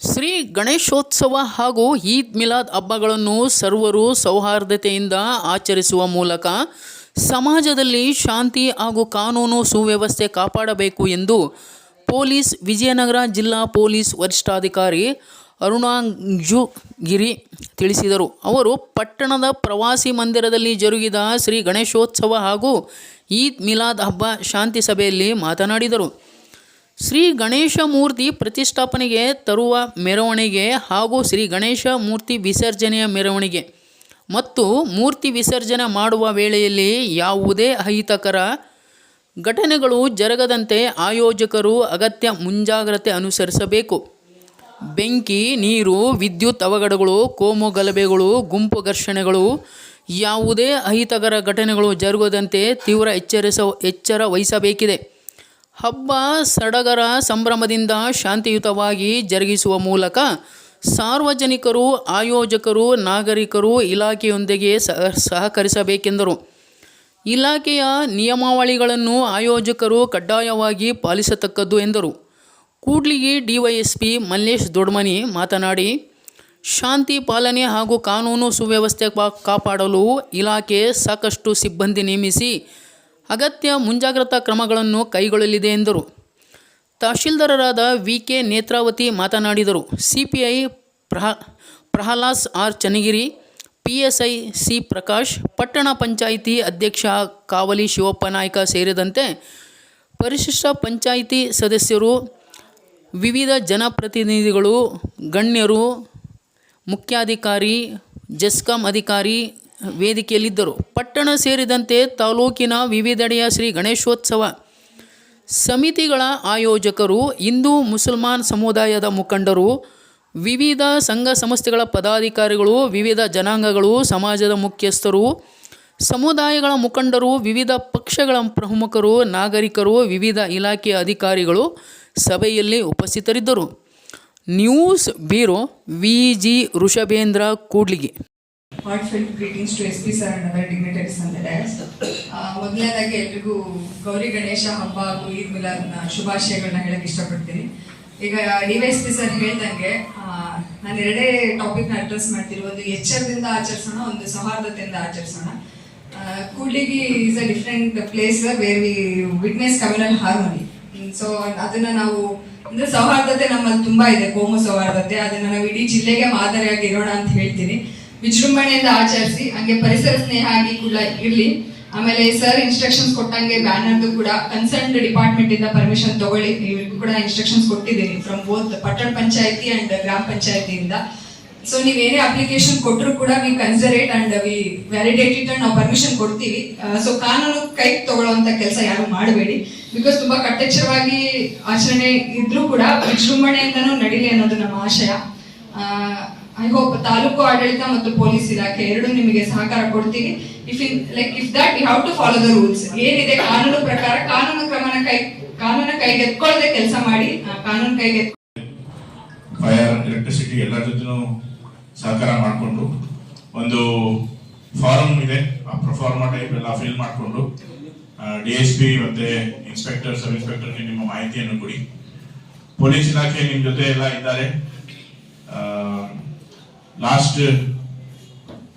ಶ್ರೀ ಗಣೇಶೋತ್ಸವ ಹಾಗೂ ಈದ್ ಮಿಲಾದ್ ಹಬ್ಬಗಳನ್ನು ಸರ್ವರು ಸೌಹಾರ್ದತೆಯಿಂದ ಆಚರಿಸುವ ಮೂಲಕ ಸಮಾಜದಲ್ಲಿ ಶಾಂತಿ ಹಾಗೂ ಕಾನೂನು ಸುವ್ಯವಸ್ಥೆ ಕಾಪಾಡಬೇಕು ಎಂದು ಪೊಲೀಸ್, ವಿಜಯನಗರ ಜಿಲ್ಲಾ ಪೊಲೀಸ್ ವರಿಷ್ಠಾಧಿಕಾರಿ ಅರುಣಾಂಜುಗಿರಿ ತಿಳಿಸಿದರು. ಅವರು ಪಟ್ಟಣದ ಪ್ರವಾಸಿ ಮಂದಿರದಲ್ಲಿ ಜರುಗಿದ ಶ್ರೀ ಗಣೇಶೋತ್ಸವ ಹಾಗೂ ಈದ್ ಮಿಲಾದ್ ಹಬ್ಬ ಶಾಂತಿ ಸಭೆಯಲ್ಲಿ ಮಾತನಾಡಿದರು. ಶ್ರೀ ಗಣೇಶ ಮೂರ್ತಿ ಪ್ರತಿಷ್ಠಾಪನೆಗೆ ತರುವ ಮೆರವಣಿಗೆ ಹಾಗೂ ಶ್ರೀ ಗಣೇಶ ಮೂರ್ತಿ ವಿಸರ್ಜನೆಯ ಮೆರವಣಿಗೆ. ಮತ್ತು ಮೂರ್ತಿ ವಿಸರ್ಜನೆ ಮಾಡುವ ವೇಳೆಯಲ್ಲಿ ಯಾವುದೇ ಅಹಿತಕರ ಘಟನೆಗಳು ಜರಗದಂತೆ ಆಯೋಜಕರು ಅಗತ್ಯ ಮುಂಜಾಗ್ರತೆ ಅನುಸರಿಸಬೇಕು. ಬೆಂಕಿ, ನೀರು, ವಿದ್ಯುತ್ ಅವಘಡಗಳು, ಕೋಮು ಗಲಭೆಗಳು, ಗುಂಪು ಘರ್ಷಣೆಗಳು, ಯಾವುದೇ ಅಹಿತಕರ ಘಟನೆಗಳು ಜರುಗದಂತೆ ತೀವ್ರ ಎಚ್ಚರಿಸ ಎಚ್ಚರ ವಹಿಸಬೇಕಿದೆ. ಹಬ್ಬ ಸಡಗರ ಸಂಭ್ರಮದಿಂದ ಶಾಂತಿಯುತವಾಗಿ ಜರುಗಿಸುವ ಮೂಲಕ ಸಾರ್ವಜನಿಕರು, ಆಯೋಜಕರು, ನಾಗರಿಕರು ಇಲಾಖೆಯೊಂದಿಗೆ ಸಹ ಸಹಕರಿಸಬೇಕೆಂದರು. ಇಲಾಖೆಯ ನಿಯಮಾವಳಿಗಳನ್ನು ಆಯೋಜಕರು ಕಡ್ಡಾಯವಾಗಿ ಪಾಲಿಸತಕ್ಕದ್ದು ಎಂದರು. ಕೂಡ್ಲಿಗಿ ಡಿವೈಎಸ್ಪಿ ಮಲ್ಲೇಶ್ ದೊಡ್ಮನಿ ಮಾತನಾಡಿ, ಶಾಂತಿ ಪಾಲನೆ ಹಾಗೂ ಕಾನೂನು ಸುವ್ಯವಸ್ಥೆ ಕಾಪಾಡಲು ಇಲಾಖೆ ಸಾಕಷ್ಟು ಸಿಬ್ಬಂದಿ ನೇಮಿಸಿ ಅಗತ್ಯ ಮುಂಜಾಗ್ರತಾ ಕ್ರಮಗಳನ್ನು ಕೈಗೊಳ್ಳಲಿದೆ ಎಂದರು. ತಹಶೀಲ್ದಾರರಾದ ವಿ ಕೆ ನೇತ್ರಾವತಿ ಮಾತನಾಡಿದರು. CPI ಪ್ರಹ Prahlad R. Channagiri, PSI C. Prakash, ಪಟ್ಟಣ ಪಂಚಾಯಿತಿ ಅಧ್ಯಕ್ಷ ಕಾವಲಿ ಶಿವಪ್ಪ ನಾಯ್ಕ ಸೇರಿದಂತೆ ಪರಿಶಿಷ್ಟ ಪಂಚಾಯಿತಿ ಸದಸ್ಯರು, ವಿವಿಧ ಜನಪ್ರತಿನಿಧಿಗಳು, ಗಣ್ಯರು, ಮುಖ್ಯಾಧಿಕಾರಿ, ಜೆಸ್ಕಾಂ ಅಧಿಕಾರಿ ವೇದಿಕೆಯಲ್ಲಿದ್ದರು. ಪಟ್ಟಣ ಸೇರಿದಂತೆ ತಾಲೂಕಿನ ವಿವಿಧೆಡೆಯ ಶ್ರೀ ಗಣೇಶೋತ್ಸವ ಸಮಿತಿಗಳ ಆಯೋಜಕರು, ಹಿಂದೂ ಮುಸಲ್ಮಾನ್ ಸಮುದಾಯದ ಮುಖಂಡರು, ವಿವಿಧ ಸಂಘ ಸಂಸ್ಥೆಗಳ ಪದಾಧಿಕಾರಿಗಳು, ವಿವಿಧ ಜನಾಂಗಗಳು, ಸಮಾಜದ ಮುಖ್ಯಸ್ಥರು, ಸಮುದಾಯಗಳ ಮುಖಂಡರು, ವಿವಿಧ ಪಕ್ಷಗಳ ಪ್ರಮುಖರು, ನಾಗರಿಕರು, ವಿವಿಧ ಇಲಾಖೆಯ ಅಧಿಕಾರಿಗಳು ಸಭೆಯಲ್ಲಿ ಉಪಸ್ಥಿತರಿದ್ದರು. News bureau V G Rishabhendra Kudligi to SP sir and other dignitaries on the dais. ಆ, ಮೊದಲನೇದಾಗಿ ಎಲ್ರಿಗೂ ಗೌರಿ ಗಣೇಶ ಹಬ್ಬ ಹಾಗೂ ಈದ್ ಮಿಲಾದ್ನ ಶುಭಾಶಯಗಳನ್ನ ಹೇಳಕ್ ಇಷ್ಟಪಡ್ತೀನಿ. ಈಗ ಡಿವೈಸ್ ಪಿ ಸರ್ ಹೇಳ್ದಂಗೆ ನಾನು ಎರಡೇ ಟಾಪಿಕ್ನ ಅಡ್ರೆಸ್ ಮಾಡ್ತೀನಿ. ಒಂದು ಎಚ್ಚರದಿಂದ ಆಚರಿಸೋಣ ಒಂದು ಸೌಹಾರ್ದತೆಯಿಂದ ಆಚರಿಸೋಣ. Kudligi is a different place where we witness communal harmony so ಅದನ್ನ ನಾವು ಅಂದ್ರೆ ಸೌಹಾರ್ದತೆ ನಮ್ಮಲ್ಲಿ ತುಂಬಾ ಇದೆ ಕೋಮು ಸೌಹಾರ್ದತೆ. ಅದನ್ನ ನಾವು ಇಡೀ ಜಿಲ್ಲೆಗೆ ಮಾದರಿಯಾಗಿ ಇರೋಣ ಅಂತ ಹೇಳ್ತೀನಿ. ವಿಜೃಂಭಣೆಯಿಂದ ಆಚರಿಸಿ, ಹಂಗೆ ಪರಿಸರ ಸ್ನೇಹ ಆಗಿ ಕೂಡ ಇರಲಿ. ಆಮೇಲೆ ಸರ್ ಇನ್ಸ್ಟ್ರಕ್ಷನ್ಸ್ ಕೊಟ್ಟಂಗೆ ಬ್ಯಾನರ್ದು ಕೂಡ ಕನ್ಸರ್ನ್ಡ್ ಡಿಪಾರ್ಟ್ಮೆಂಟ್ ಇಂದ ಪರ್ಮಿಷನ್ ತಗೊಳ್ಳಿ. ಇವ್ರಿಗೂ ಕೂಡ ಇನ್ಸ್ಟ್ರಕ್ಷನ್ಸ್ ಕೊಟ್ಟಿದ್ದೀನಿ ಫ್ರಮ್ ಬೋತ್ ಪಟ್ಟಣ ಪಂಚಾಯತಿ ಅಂಡ್ ಗ್ರಾಮ ಪಂಚಾಯತಿಯಿಂದ. ಸೊ ನೀವು ಏನೇ ಅಪ್ಲಿಕೇಶನ್ ಕೊಟ್ಟರು ಕೂಡ we consider and we validate it and ನಾವು ಪರ್ಮಿಷನ್ ಕೊಡ್ತೀವಿ. ಸೊ ಕಾನೂನು ಕೈ ತಗೊಳ್ಳುವಂತ ಕೆಲಸ ಯಾರು ಮಾಡಬೇಡಿ. ಬಿಕಾಸ್ ತುಂಬಾ ಕಟ್ಟೆಚ್ಚರವಾಗಿ ಆಚರಣೆ ಇದ್ರೂ ಕೂಡ ವಿಜೃಂಭಣೆಯಿಂದನೂ ನಡೀಲಿ ಅನ್ನೋದು ನಮ್ಮ ಆಶಯ. ಐ ಹೋಪ್ ತಾಲೂಕು ಆಡಳಿತ ಮತ್ತು ಪೊಲೀಸ್ ಇಲಾಖೆ ಎರಡು ನಿಮಗೆ ಸಹಕಾರ ಕೊಡ್ತೀವಿ. If in like if that you have to follow the rules ಏನಿದೆ ಕಾನೂನು ಪ್ರಕಾರ ಕಾನೂನು ಕ್ರಮನ ಕೈ, ಕಾನೂನ ಕೈಗೆತ್ಕೊಳ್ಳದೆ ಕೆಲಸ ಮಾಡಿ ಕಾನೂನು ಕೈಗೆ ಫೈರ್ ಎಲೆಕ್ಟ್ರಿಸಿಟಿ ಎಲ್ಲರ ಜೊತೆನೂ ಸಹಕಾರ ಮಾಡಿಕೊಂಡು, ಒಂದು ಫಾರ್ಮ್ ಇದೆ. ಆ ಪ್ರಫಾರ್ಮ ಟೈಪ್ ಎಲ್ಲ ಫಿಲ್ ಮಾಡಿಕೊಂಡು ಡಿ ಎಸ್ ಪಿ ಮತ್ತೆ ಇನ್ಸ್ಪೆಕ್ಟರ್ ಸಬ್ ಇನ್ಸ್ಪೆಕ್ಟರ್ಗೆ ನಿಮ್ಮ ಮಾಹಿತಿಯನ್ನು ಕೊಡಿ. ಪೊಲೀಸ್ ಇಲಾಖೆ ನಿಮ್ಮ ಜೊತೆ ಎಲ್ಲ ಇದ್ದಾರೆ. ಲಾಸ್ಟ್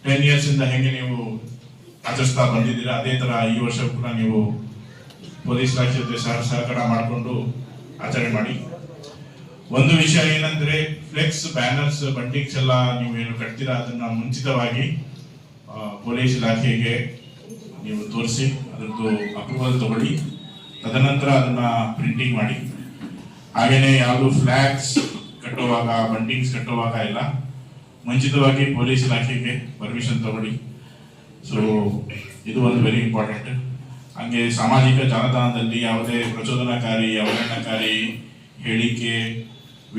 ಟೆನ್ ಇಯರ್ಸ್ ಇಂದ ಹೆಂಗೆ ನೀವು ಆಚರಿಸ್ತಾ ಬಂದಿದ್ದೀರಾ? ಅದೇ ತರ ಈ ವರ್ಷ ಕೂಡ ನೀವು ಪೊಲೀಸ್ ಇಲಾಖೆ ಜೊತೆ ಸಹ ಸಹಕಾರ ಮಾಡಿಕೊಂಡು ಆಚರಣೆ ಮಾಡಿ. ಒಂದು ವಿಷಯ ಏನಂದ್ರೆ ಫ್ಲೆಕ್ಸ್ ಬ್ಯಾನರ್ಸ್ ಬಂಡಿಂಗ್ಸ್ ಎಲ್ಲ ನೀವು ಏನು ಕಟ್ತೀರಾ? ಅದನ್ನ ಮುಂಚಿತವಾಗಿ ಪೊಲೀಸ್ ಇಲಾಖೆಗೆ ನೀವು ತೋರಿಸಿ, ಅದರದ್ದು ಅಪ್ರೂವಲ್ ತಗೊಳ್ಳಿ. ತದನಂತರ ಅದನ್ನ ಪ್ರಿಂಟಿಂಗ್ ಮಾಡಿ. ಹಾಗೇನೆ ಯಾವುದು ಫ್ಲಾಗ್ಸ್ ಕಟ್ಟುವಾಗ ಬಂಡಿಂಗ್ಸ್ ಕಟ್ಟುವಾಗ ಎಲ್ಲ ಮುಂಚಿತವಾಗಿ ಪೊಲೀಸ್ ಇಲಾಖೆಗೆ ಪರ್ಮಿಷನ್ ತಗೊಳ್ಳಿ. ಸೊ ಇದು ಒಂದು ವೆರಿ ಇಂಪಾರ್ಟೆಂಟ್ ಹಂಗೆ ಸಾಮಾಜಿಕ ಜಾಲತಾಣದಲ್ಲಿ ಯಾವುದೇ ಪ್ರಚೋದನಕಾರಿ, ಅವಹೇಳನಕಾರಿ ಹೇಳಿಕೆ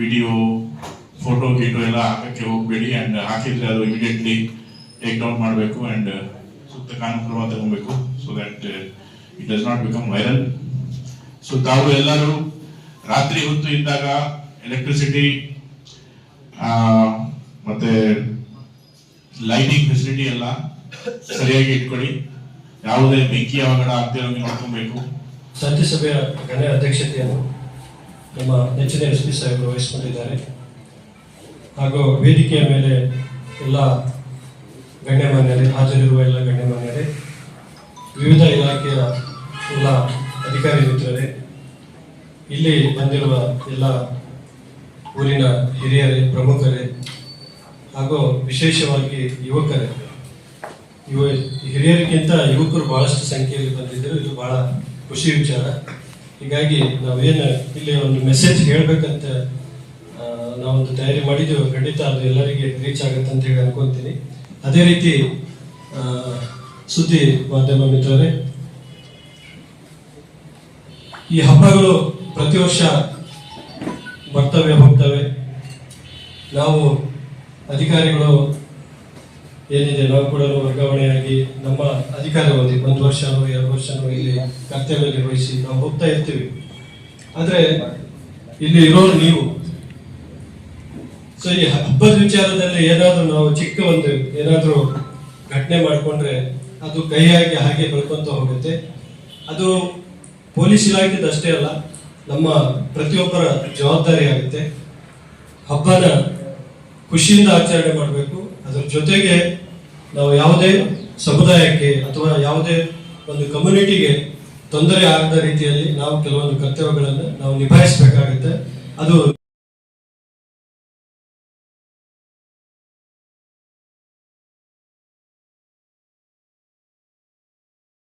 ವಿಡಿಯೋ ಫೋಟೋ ಗೀಟೋ ಎಲ್ಲ ಹಾಕಕ್ಕೆ ಹೋಗಬೇಡಿ ಆ್ಯಂಡ್ ಹಾಕಿದರೆ ಅದು ಇಮಿಡಿಯೇಟ್ಲಿ ಟೇಕ್ ಡೌನ್ ಮಾಡಬೇಕು ಆ್ಯಂಡ್ ಸೂಕ್ತ ಕಾನೂನು ಕ್ರಮ ತಗೊಬೇಕು so that it does not become viral so ತಾವು ಎಲ್ಲರೂ ರಾತ್ರಿ ಹೊತ್ತು ಇದ್ದಾಗ ಎಲೆಕ್ಟ್ರಿಸಿಟಿ ಮತ್ತೆ ಲೈಟಿಂಗ್ ಫೆಸಿಲಿಟಿ ಎಲ್ಲ ಸರಿಯಾಗಿ ಇಟ್ಕೊಳ್ಳಿ. ಯಾವುದೇ ಬೆಂಕಿ ಅವಘಡ ಆಗ್ತಿರೋ ನೀವು ನೋಡ್ಕೊಬೇಕು. ಸಭೆಯ ಗಣ್ಯ ಅಧ್ಯಕ್ಷತೆಯನ್ನು ನಮ್ಮ ನೆಚ್ಚಿನ ಎಸ್ ಪಿ ಸಾಹೇಬರು ವಹಿಸಿಕೊಂಡಿದ್ದಾರೆ. ಹಾಗೂ ವೇದಿಕೆಯ ಮೇಲೆ ಎಲ್ಲ ಗಣ್ಯಮಾನ್ಯರೇ ಹಾಜರಿರುವ ಎಲ್ಲ ಗಣ್ಯಮಾನ್ಯರೇ ವಿವಿಧ ಇಲಾಖೆಯ ಎಲ್ಲ ಅಧಿಕಾರಿ ಮಿತ್ರರೇ, ಇಲ್ಲಿ ಬಂದಿರುವ ಎಲ್ಲ ಊರಿನ ಹಿರಿಯರೇ, ಪ್ರಮುಖರೇ ಹಾಗೂ ವಿಶೇಷವಾಗಿ ಯುವಕರೇ, ಯುವ ಹಿರಿಯರಿಗಿಂತ ಯುವಕರು ಬಹಳಷ್ಟು ಸಂಖ್ಯೆಯಲ್ಲಿ ಬಂದಿದ್ದರು. ಇದು ಬಹಳ ಖುಷಿ ವಿಚಾರ. ಹೀಗಾಗಿ ನಾವೇನು ಇಲ್ಲಿ ಒಂದು ಮೆಸೇಜ್ ಹೇಳಬೇಕಂತ ನಾವೊಂದು ತಯಾರಿ ಮಾಡಿದ್ದೇವೆ. ಖಂಡಿತ ಅದು ಎಲ್ಲರಿಗೆ ರೀಚ್ ಆಗುತ್ತೆ ಅಂತ ಹೇಳಿ ಅನ್ಕೊಂತೀನಿ. ಅದೇ ರೀತಿ ಸುದ್ದಿ ಮಾಧ್ಯಮ ಮಿತ್ರರೇ, ಈ ಹಬ್ಬಗಳು ಪ್ರತಿ ವರ್ಷ ಬರ್ತವೆ, ಹೋಗ್ತವೆ. ನಾವು ಅಧಿಕಾರಿಗಳು ಏನಿದೆ ನಾವು ಕೂಡ ವರ್ಗಾವಣೆಯಾಗಿ ನಮ್ಮ ಅಧಿಕಾರವಾಗಿ ಒಂದು ವರ್ಷನೋ ಎರಡು ವರ್ಷನೋ ಇಲ್ಲಿ ಕರ್ತವ್ಯ ನಿರ್ವಹಿಸಿ ನಾವು ಹೋಗ್ತಾ ಇರ್ತೀವಿ. ಆದರೆ ಇಲ್ಲಿ ಇರೋರು ನೀವು. ಸೊ ಈ ಹಬ್ಬದ ವಿಚಾರದಲ್ಲಿ ಏನಾದ್ರೂ ನಾವು ಚಿಕ್ಕ ಒಂದು ಏನಾದ್ರೂ ಘಟನೆ ಮಾಡಿಕೊಂಡ್ರೆ ಅದು ಕೈಯಾಗಿ ಹಾಗೆ ಬೆಳ್ಕೊಂತ ಹೋಗುತ್ತೆ. ಅದು ಪೊಲೀಸ್ ಇಲಾಖೆದು ಅಷ್ಟೇ ಅಲ್ಲ, ನಮ್ಮ ಪ್ರತಿಯೊಬ್ಬರ ಜವಾಬ್ದಾರಿ ಆಗುತ್ತೆ. ಹಬ್ಬನ ಖುಷಿಯಿಂದ ಆಚರಣೆ ಮಾಡಬೇಕು. ಅದರ ಜೊತೆಗೆ ನಾವು ಯಾವುದೇ ಸಮುದಾಯಕ್ಕೆ ಅಥವಾ ಯಾವುದೇ ಒಂದು ಕಮ್ಯುನಿಟಿಗೆ ತೊಂದರೆ ಆಗದ ರೀತಿಯಲ್ಲಿ ನಾವು ಕೆಲವೊಂದು ಕರ್ತವ್ಯಗಳನ್ನು ನಾವು ನಿಭಾಯಿಸಬೇಕಾಗುತ್ತೆ. ಅದು